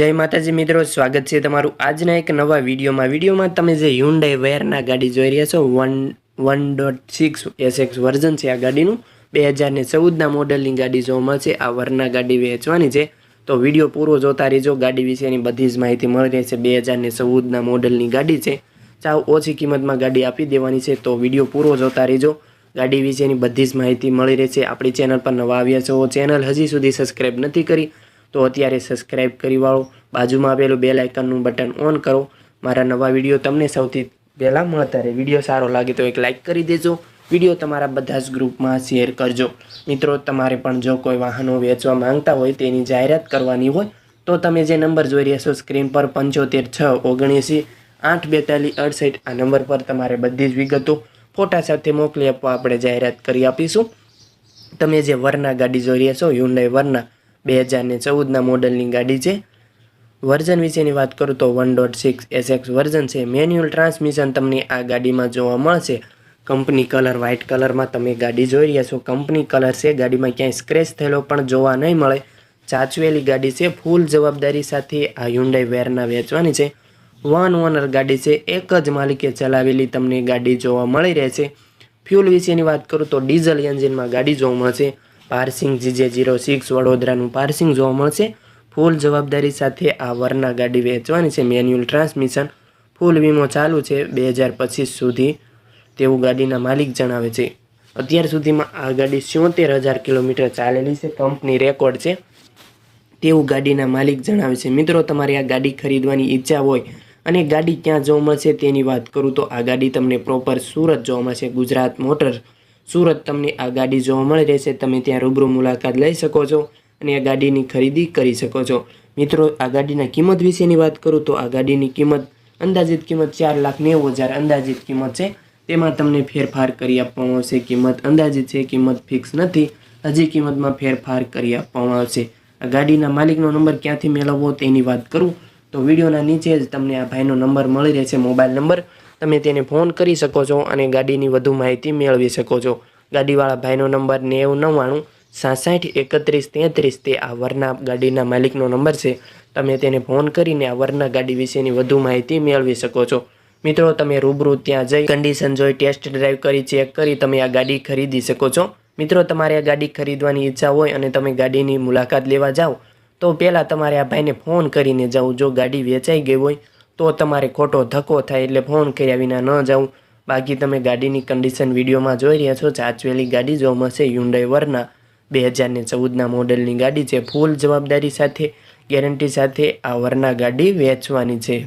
જય માતાજી મિત્રો, સ્વાગત છે તમારું આજના એક નવા વિડીયોમાં. વિડીયોમાં તમે જે હ્યુન્ડાઈ વેરના ગાડી જોઈ રહ્યા છો one one dot six SX version છે આ ગાડીનું. બે હજારને ચૌદના મોડલની ગાડી જોવા મળશે. આ વરના ગાડી વેચવાની છે. તો વીડિયો પૂરો જોતા રહેજો. ગાડી વિશેની બધી જ માહિતી મળી રહેશે. બે હજારને ચૌદના મોડલની ગાડી છે. ચાવ ઓછી કિંમતમાં ગાડી આપી દેવાની છે. તો વીડિયો પૂરો જોતા રહેજો. ગાડી વિશેની બધી જ માહિતી મળી રહેશે. આપણી ચેનલ પર નવા આવ્યા છો, ચેનલ હજી સુધી સબસ્ક્રાઈબ નથી કરી. તો અત્યારે સબસ્ક્રાઈબ કરી વાળો, બાજુમાં આપેલું બેલ આઇકનનું બટન ઓન કરો. મારા નવા વીડિયો તમને સૌથી પહેલાં મળતા રહે. વીડિયો સારો લાગે તો એક લાઇક કરી દેજો. વીડિયો તમારા બધા જ ગ્રુપમાં શેર કરજો. મિત્રો, તમારે પણ જો કોઈ વાહનો વેચવા માંગતા હોય, તેની જાહેરાત કરવાની હોય, તો તમે જે નંબર જોઈ રહ્યા છો સ્ક્રીન પર પંચોતેર છ ઓગણએંસી આઠ બેતાલીસ અડસઠ, આ નંબર પર તમારે બધી જ વિગતો ફોટા સાથે મોકલી આપવા આપણે જાહેરાત કરી આપીશું. તમે જે વરના ગાડી જોઈ રહ્યા છો હ્યુન્ડાઈ વરના બે હજારને ચૌદના મોડલની ગાડી છે. વર્ઝન વિશેની વાત કરું તો one dot six SX version છે. મેન્યુઅલ ટ્રાન્સમિશન તમને આ ગાડીમાં જોવા મળશે. કંપની કલર વ્હાઇટ કલરમાં તમે ગાડી જોઈ રહ્યા છો. કંપની કલર છે. ગાડીમાં ક્યાંય સ્ક્રેચ થયેલો પણ જોવા નહીં મળે. ચાચવેલી ગાડી છે. ફૂલ જવાબદારી સાથે આ હ્યુન્ડાઈ વેરના વેચવાની છે. વન ઓનર ગાડી છે. એક જ માલિકે ચલાવેલી તમને ગાડી જોવા મળી રહેશે. ફ્યુલ વિશેની વાત કરું તો ડીઝલ એન્જિનમાં ગાડી જોવા મળશે. પાર્સિંગ જીજે જીરો સિક્સ વડોદરાનું પાર્સિંગ જોવા મળશે. ફૂલ જવાબદારી સાથે આ વરના ગાડી વેચવાની છે. મેન્યુઅલ ટ્રાન્સમિશન ફૂલ વીમો ચાલુ છે બે હજાર પચીસ સુધી. તેવું ગાડીના માલિક જણાવે છે. અત્યાર સુધીમાં આ ગાડી સિત્તેર હજાર કિલોમીટર ચાલેલી છે. કંપની રેકોર્ડ છે. તેવું ગાડીના માલિક જણાવે છે. મિત્રો, તમારે આ ગાડી ખરીદવાની ઈચ્છા હોય અને ગાડી ક્યાં જોવા મળશે તેની વાત કરું તો આ ગાડી તમને પ્રોપર સુરત જોવા મળશે. ગુજરાત મોટર સુરત તમને આ ગાડી જોવા મળી રહેશે. તમે ત્યાં રૂબરૂ મુલાકાત લઈ શકો છો અને આ ગાડીની ખરીદી કરી શકો છો. મિત્રો, આ ગાડીના કિંમત વિશેની વાત કરું તો આ ગાડીની કિંમત અંદાજિત કિંમત ચાર લાખ નેવું હજાર અંદાજિત કિંમત છે. તેમાં તમને ફેરફાર કરી આપવામાં આવશે. કિંમત અંદાજિત છે, કિંમત ફિક્સ નથી. હજી કિંમતમાં ફેરફાર કરી આપવામાં આવશે. આ ગાડીના માલિકનો નંબર ક્યાંથી મેળવવો તેની વાત કરું તો વિડીયોના નીચે જ તમને આ ભાઈનો નંબર મળી રહેશે, મોબાઈલ નંબર. તમે તેને ફોન કરી શકો છો અને ગાડીની વધુ માહિતી મેળવી શકો છો. ગાડીવાળા ભાઈનો નંબર નેવું નવ્વાણું, સાસઠ, એકત્રીસ, તેત્રીસ તે આ વરના ગાડીના માલિકનો નંબર છે. તમે તેને ફોન કરીને આ વરના ગાડી વિશેની વધુ માહિતી મેળવી શકો છો. મિત્રો, તમે રૂબરૂ ત્યાં જઈ કન્ડિશન જોઈ ટેસ્ટ ડ્રાઈવ કરી ચેક કરી તમે આ ગાડી ખરીદી શકો છો. મિત્રો, તમારે આ ગાડી ખરીદવાની ઈચ્છા હોય અને તમે ગાડીની મુલાકાત લેવા જાઓ, તો પહેલાં તમારે આ ભાઈને ફોન કરીને જાઓ. જો ગાડી વેચાઈ ગઈ હોય તો તમારે ખોટો ધક્કો થાય એટલે ફોન કર્યા વિના ન જાઉં. બાકી તમે ગાડીની કન્ડિશન વિડીયોમાં જોઈ રહ્યા છો ચાચવેલી ગાડી જોવા મળશે યુન્ડાઈ વરના બે હજારને ચૌદના મોડલની ગાડી છે ફૂલ જવાબદારી સાથે ગેરંટી સાથે આ વરના ગાડી વેચવાની છે.